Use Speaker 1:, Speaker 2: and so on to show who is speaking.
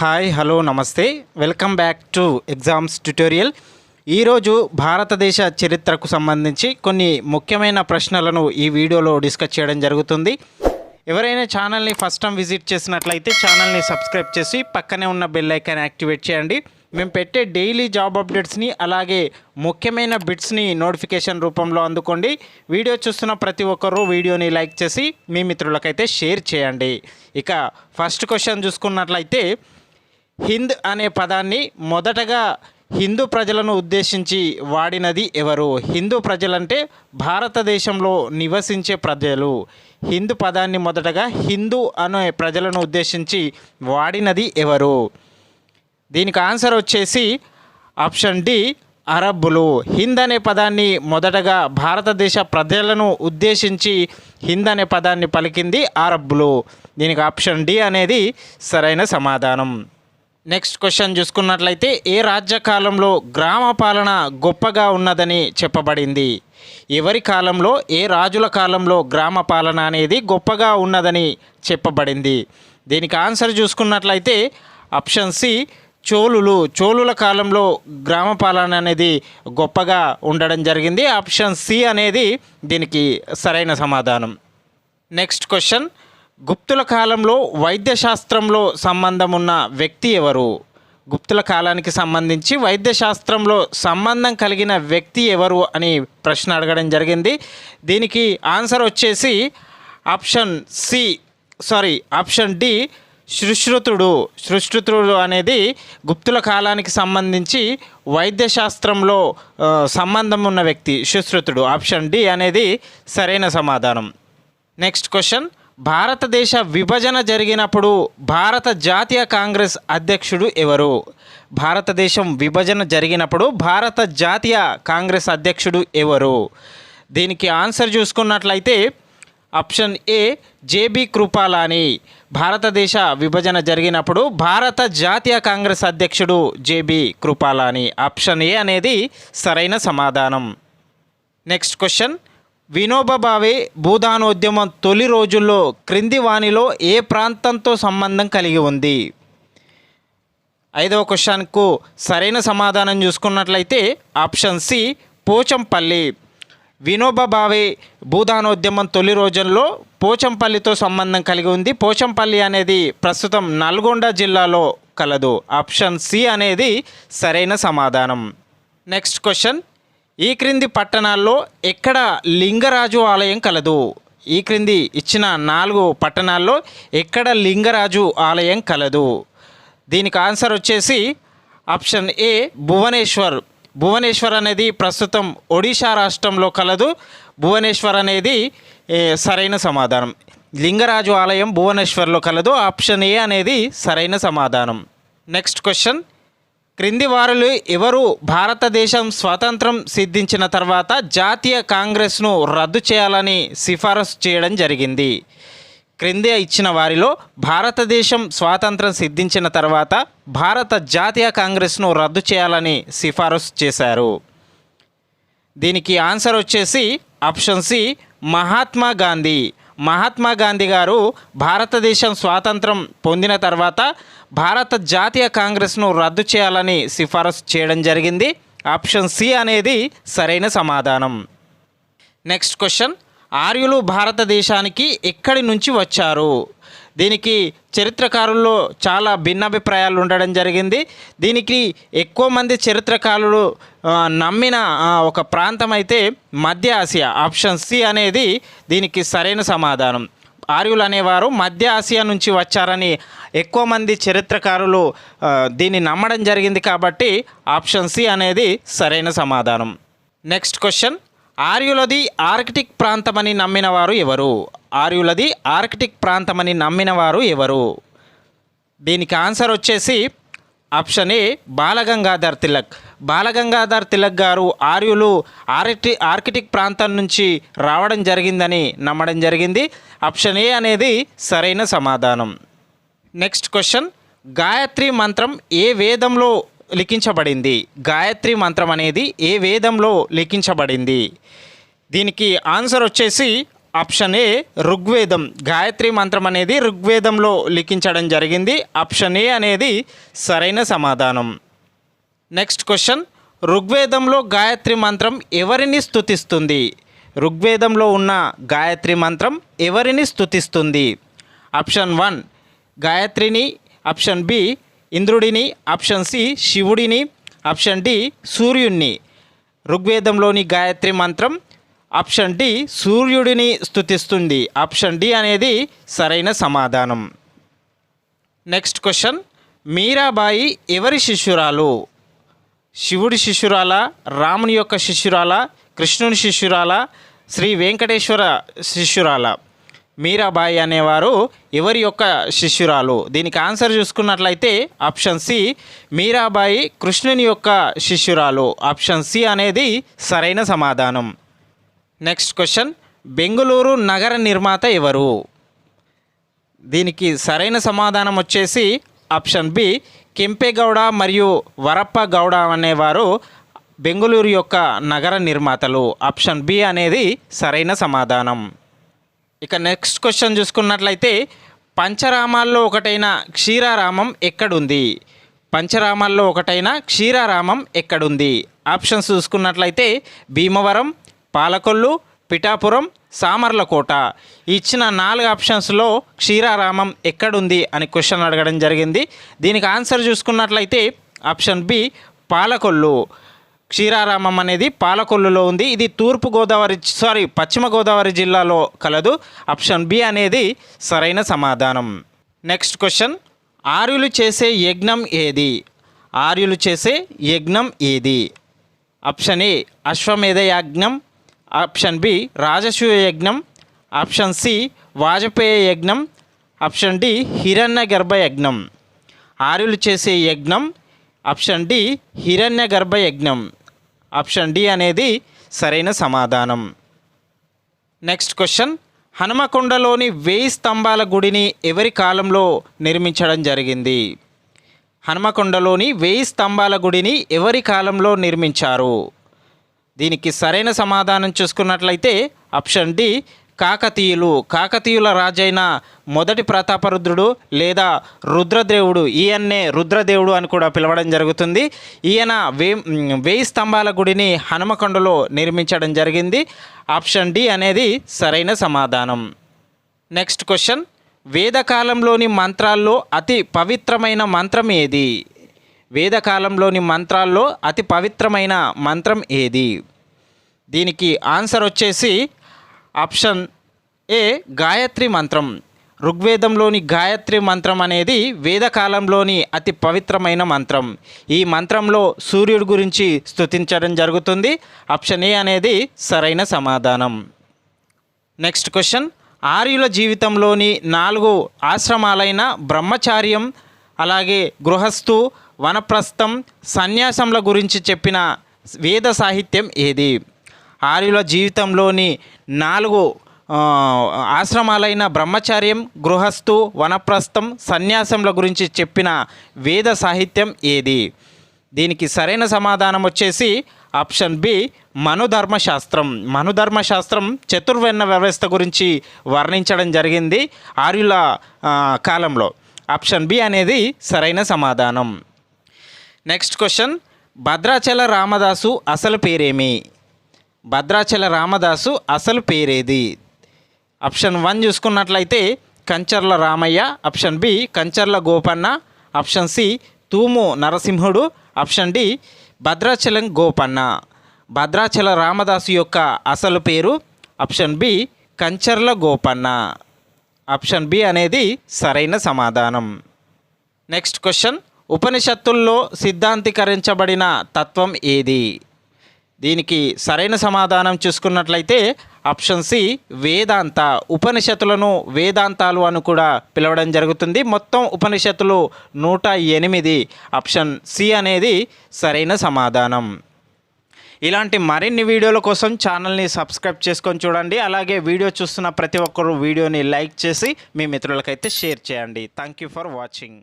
Speaker 1: Hi hello నమస్తే. Welcome back to exams tutorial. ఈరోజు భారతదేశ చరిత్రకు సంబంధించి కొన్ని ముఖ్యమైన ప్రశ్నలను ఈ వీడియోలో డిస్కస్ చేయడం జరుగుతుంది. ఎవరైనా ఛానల్ని ఫస్ట్ టైం విజిట్ చేసినట్లయితే ఛానల్ని సబ్స్క్రైబ్ చేసి పక్కనే ఉన్న బెల్ ఐకాన్ యాక్టివేట్ చేయండి. మేము పెట్టే డైలీ జాబ్ అప్డేట్స్ని అలాగే ముఖ్యమైన బిట్స్ని నోటిఫికేషన్ రూపంలో అందుకోండి. వీడియో చూస్తున్న ప్రతి ఒక్కరూ వీడియోని లైక్ చేసి మీ మిత్రులకైతే షేర్ చేయండి. ఇక ఫస్ట్ క్వశ్చన్ చూసుకున్నట్లయితే హింద్ అనే పదాన్ని మొదటగా హిందూ ప్రజలను ఉద్దేశించి వాడినది ఎవరు? హిందూ ప్రజలంటే భారతదేశంలో నివసించే ప్రజలు. హిందూ పదాన్ని మొదటగా హిందూ అనే ప్రజలను ఉద్దేశించి వాడినది ఎవరు? దీనికి ఆన్సర్ వచ్చేసి ఆప్షన్ డి అరబ్బులు. హింద్ అనే పదాన్ని మొదటగా భారతదేశ ప్రజలను ఉద్దేశించి హింద్ అనే పదాన్ని పలికింది అరబ్బులు. దీనికి ఆప్షన్ డి అనేది సరైన సమాధానం. నెక్స్ట్ క్వశ్చన్ చూసుకున్నట్లయితే ఏ రాజ్య కాలంలో గ్రామ పాలన గొప్పగా ఉన్నదని చెప్పబడింది? ఎవరి కాలంలో ఏ రాజుల కాలంలో గ్రామ పాలన అనేది గొప్పగా ఉన్నదని చెప్పబడింది? దీనికి ఆన్సర్ చూసుకున్నట్లయితే ఆప్షన్ సి చోళులు. చోళుల కాలంలో గ్రామ పాలన అనేది గొప్పగా ఉండడం జరిగింది. ఆప్షన్ సి అనేది దీనికి సరైన సమాధానం. నెక్స్ట్ క్వశ్చన్ గుప్తుల కాలంలో వైద్యశాస్త్రంలో సంబంధం ఉన్న వ్యక్తి ఎవరు? గుప్తుల కాలానికి సంబంధించి వైద్యశాస్త్రంలో సంబంధం కలిగిన వ్యక్తి ఎవరు అని ప్రశ్న అడగడం జరిగింది. దీనికి ఆన్సర్ వచ్చేసి option C sorry option D సుశ్రుతుడు సుశ్రుతుడు అనేది గుప్తుల కాలానికి సంబంధించి వైద్యశాస్త్రంలో సంబంధం ఉన్న వ్యక్తి సుశ్రుతుడు ఆప్షన్ డి అనేది సరైన సమాధానం. Next question. భారతదేశ విభజన జరిగినప్పుడు భారత జాతీయ కాంగ్రెస్ అధ్యక్షుడు ఎవరు? భారతదేశం విభజన జరిగినప్పుడు భారత జాతీయ కాంగ్రెస్ అధ్యక్షుడు ఎవరు? దీనికి ఆన్సర్ చూసుకున్నట్లయితే ఆప్షన్ ఏ జేబీ కృపాలాని. భారతదేశ విభజన జరిగినప్పుడు భారత జాతీయ కాంగ్రెస్ అధ్యక్షుడు జేబీ కృపాలాని. ఆప్షన్ ఏ అనేది సరైన సమాధానం. Next question. వినోబాభావే భూదానోద్యమం తొలి రోజుల్లో క్రింది వాణిలో ఏ ప్రాంతంతో సంబంధం కలిగి ఉంది? ఐదవ క్వశ్చన్కు సరైన సమాధానం చూసుకున్నట్లయితే ఆప్షన్ సి పోచంపల్లి. వినోబాభావే భూదానోద్యమం తొలి రోజుల్లో పోచంపల్లితో సంబంధం కలిగి ఉంది. పోచంపల్లి అనేది ప్రస్తుతం నల్గొండ జిల్లాలో కలదు. ఆప్షన్ సి అనేది సరైన సమాధానం. Next question. ఈ క్రింది పట్టణాల్లో ఎక్కడ లింగరాజు ఆలయం కలదు? ఈ క్రింది ఇచ్చిన నాలుగు పట్టణాల్లో ఎక్కడ లింగరాజు ఆలయం కలదు? దీనికి ఆన్సర్ వచ్చేసి ఆప్షన్ ఏ భువనేశ్వర్. భువనేశ్వర్ అనేది ప్రస్తుతం ఒడిశా రాష్ట్రంలో కలదు. భువనేశ్వర్ అనేది ఏ, సరైన సమాధానం. లింగరాజు ఆలయం భువనేశ్వర్లో కలదు. ఆప్షన్ ఏ అనేది సరైన సమాధానం. నెక్స్ట్ క్వశ్చన్ క్రింది వారులు ఎవరు భారతదేశం స్వాతంత్రం సిద్ధించిన తర్వాత జాతీయ కాంగ్రెస్ను రద్దు చేయాలని సిఫారసు చేయడం జరిగింది. క్రిందే ఇచ్చిన వారిలో భారతదేశం స్వాతంత్రం సిద్ధించిన తర్వాత భారత జాతీయ కాంగ్రెస్ను రద్దు చేయాలని సిఫారసు చేశారు. దీనికి ఆన్సర్ వచ్చేసి ఆప్షన్ సి మహాత్మా గాంధీ. మహాత్మా గాంధీ గారు భారతదేశం స్వాతంత్రం పొందిన తర్వాత భారత జాతీయ కాంగ్రెస్ను రద్దు చేయాలని సిఫారసు చేయడం జరిగింది. ఆప్షన్ సి అనేది సరైన సమాధానం. Next question. ఆర్యులు భారతదేశానికి ఎక్కడి నుంచి వచ్చారు? దీనికి చరిత్రకారుల్లో చాలా భిన్నాభిప్రాయాలు ఉండడం జరిగింది. దీనికి ఎక్కువ మంది చరిత్రకారులు నమ్మిన ఒక ప్రాంతం అయితే మధ్య ఆసియా. ఆప్షన్ సి అనేది దీనికి సరైన సమాధానం. ఆర్యులు అనేవారు మధ్య ఆసియా నుంచి వచ్చారని ఎక్కువ మంది చరిత్రకారులు దీన్ని నమ్మడం జరిగింది కాబట్టి ఆప్షన్ సి అనేది సరైన సమాధానం. Next question. ఆర్యులది ఆర్కిటిక్ ప్రాంతమని నమ్మినవారు ఎవరు? ఆర్యులది ఆర్కిటిక్ ప్రాంతమని నమ్మినవారు ఎవరు? దీనికి ఆన్సర్ వచ్చేసి ఆప్షన్ ఏ బాలగంగాధర్ తిలక్. బాలగంగాధర్ తిలక్ గారు ఆర్యులు ఆర్కిటి ఆర్కిటిక్ ప్రాంతం నుంచి రావడం జరిగిందని నమ్మడం జరిగింది. ఆప్షన్ ఏ అనేది సరైన సమాధానం. Next question. గాయత్రి మంత్రం ఏ వేదంలో లిఖించబడింది? గాయత్రి మంత్రం అనేది ఏ వేదంలో లిఖించబడింది? దీనికి ఆన్సర్ వచ్చేసి ఆప్షన్ ఏ ఋగ్వేదం. గాయత్రి మంత్రం అనేది ఋగ్వేదంలో లిఖించడం జరిగింది. ఆప్షన్ ఏ అనేది సరైన సమాధానం. Next question. ఋగ్వేదంలో గాయత్రి మంత్రం ఎవరిని స్థుతిస్తుంది ఋగ్వేదంలో ఉన్న గాయత్రి మంత్రం ఎవరిని స్థుతిస్తుంది ఆప్షన్ వన్ గాయత్రిని. ఆప్షన్ బి ఇంద్రుడిని. ఆప్షన్ సి శివుడిని. ఆప్షన్ డి సూర్యుణ్ణి. ఋగ్వేదంలోని గాయత్రి మంత్రం ఆప్షన్ డి సూర్యుడిని స్తుతిస్తుంది. ఆప్షన్ డి అనేది సరైన సమాధానం. నెక్స్ట్ క్వశ్చన్ మీరాబాయి ఎవరి శిష్యురాలు? శివుడి శిష్యురాల రాముని యొక్క శిష్యురాల కృష్ణుని శిష్యురాల శ్రీ వెంకటేశ్వర శిష్యురాల? మీరాబాయి అనేవారు ఎవరి యొక్క శిష్యురాలు? దీనికి ఆన్సర్ చూసుకున్నట్లయితే ఆప్షన్ సి మీరాబాయి కృష్ణుని యొక్క శిష్యురాలు. ఆప్షన్ సి అనేది సరైన సమాధానం. నెక్స్ట్ క్వశ్చన్ బెంగళూరు నగర నిర్మాత ఎవరు? దీనికి సరైన సమాధానం వచ్చేసి ఆప్షన్ బి కెంపేగౌడ మరియు వరప్ప గౌడ అనేవారు బెంగుళూరు యొక్క నగర నిర్మాతలు. ఆప్షన్ బి అనేది సరైన సమాధానం. ఇక నెక్స్ట్ క్వశ్చన్ చూసుకున్నట్లయితే పంచరామాల్లో ఒకటైన క్షీరారామం ఎక్కడుంది? పంచరామాల్లో ఒకటైన క్షీరారామం ఎక్కడుంది? ఆప్షన్స్ చూసుకున్నట్లయితే భీమవరం పాలకొల్లు పిఠాపురం సామర్లకోట. ఇచ్చిన నాలుగు ఆప్షన్స్లో క్షీరారామం ఎక్కడుంది అని క్వశ్చన్ అడగడం జరిగింది. దీనికి ఆన్సర్ చూసుకున్నట్లయితే ఆప్షన్ బి పాలకొల్లు. క్షీరారామం అనేది పాలకొల్లులో ఉంది. ఇది తూర్పు గోదావరి సారీ పశ్చిమ గోదావరి జిల్లాలో కలదు. ఆప్షన్ బి అనేది సరైన సమాధానం. Next question. ఆర్యులు చేసే యజ్ఞం ఏది? ఆర్యులు చేసే యజ్ఞం ఏది? ఆప్షన్ ఏ అశ్వమేధ యజ్ఞం ఆప్షన్ బి రాజసూయ యజ్ఞం ఆప్షన్ సి వాజపేయ యజ్ఞం ఆప్షన్ డి హిరణ్య గర్భ యజ్ఞం. ఆర్యులు చేసే యజ్ఞం ఆప్షన్ డి హిరణ్య గర్భ యజ్ఞం. ఆప్షన్ డి అనేది సరైన సమాధానం. Next question. హనుమకొండలోని వేయి స్తంభాల గుడిని ఎవరి కాలంలో నిర్మించడం జరిగింది? హనుమకొండలోని వేయి స్తంభాల గుడిని ఎవరి కాలంలో నిర్మించారు? దీనికి సరైన సమాధానం చూసుకున్నట్లయితే ఆప్షన్ డి కాకతీయులు. కాకతీయుల రాజైన మొదటి ప్రతాపరుద్రుడు లేదా రుద్రదేవుడు ఈయన్నే రుద్రదేవుడు అని కూడా పిలవడం జరుగుతుంది. ఈయన వే వేయి స్తంభాల గుడిని హనుమకొండలో నిర్మించడం జరిగింది. ఆప్షన్ డి అనేది సరైన సమాధానం. Next question. వేదకాలంలోని మంత్రాల్లో అతి పవిత్రమైన మంత్రం ఏది? వేదకాలంలోని మంత్రాల్లో అతి పవిత్రమైన మంత్రం ఏది? దీనికి ఆన్సర్ వచ్చేసి ఆప్షన్ ఏ గాయత్రి మంత్రం. ఋగ్వేదంలోని గాయత్రి మంత్రం అనేది వేదకాలంలోని అతి పవిత్రమైన మంత్రం. ఈ మంత్రంలో సూర్యుడి గురించి స్తుతించడం జరుగుతుంది. ఆప్షన్ ఏ అనేది సరైన సమాధానం. Next question. ఆర్యుల జీవితంలోని నాలుగు ఆశ్రమాలైన బ్రహ్మచార్యం అలాగే గృహస్థు వనప్రస్థం సన్యాసంల గురించి చెప్పిన వేద సాహిత్యం ఏది? ఆర్యుల జీవితంలోని నాలుగు ఆశ్రమాలైన బ్రహ్మచార్యం గృహస్థు వనప్రస్థం సన్యాసంల గురించి చెప్పిన వేద సాహిత్యం ఏది? దీనికి సరైన సమాధానం వచ్చేసి ఆప్షన్ బి మనుధర్మశాస్త్రం. మనుధర్మశాస్త్రం చతుర్వర్ణ వ్యవస్థ గురించి వర్ణించడం జరిగింది ఆర్యుల కాలంలో. ఆప్షన్ బి అనేది సరైన సమాధానం. నెక్స్ట్ క్వశ్చన్ భద్రాచల రామదాసు అసలు పేరేమి? భద్రాచల రామదాసు అసలు పేరేది? ఆప్షన్ వన్ చూసుకున్నట్లయితే Kancharla Ramayya option B Kancharla Gopanna option C Tumu Narasimhudu option D Bhadrachalam Gopanna. Bhadrachala Ramadasu యొక్క అసలు పేరు option B Kancharla Gopanna. Option B అనేది సరైన సమాధానం. Next question. ఉపనిషత్తుల్లో సిద్ధాంతీకరించబడిన తత్వం ఏది? దీనికి సరైన సమాధానం చూసుకున్నట్లయితే ఆప్షన్ సి వేదాంత ఉపనిషత్తులను వేదాంతాలు అని కూడా పిలవడం జరుగుతుంది. మొత్తం ఉపనిషత్తులు నూట ఎనిమిది. ఆప్షన్ సి అనేది సరైన సమాధానం. ఇలాంటి మరిన్ని వీడియోల కోసం ఛానల్ని సబ్స్క్రైబ్ చేసుకొని చూడండి. అలాగే వీడియో చూస్తున్న ప్రతి ఒక్కరు వీడియోని లైక్ చేసి మీ మిత్రులకైతే షేర్ చేయండి. Thank you for watching.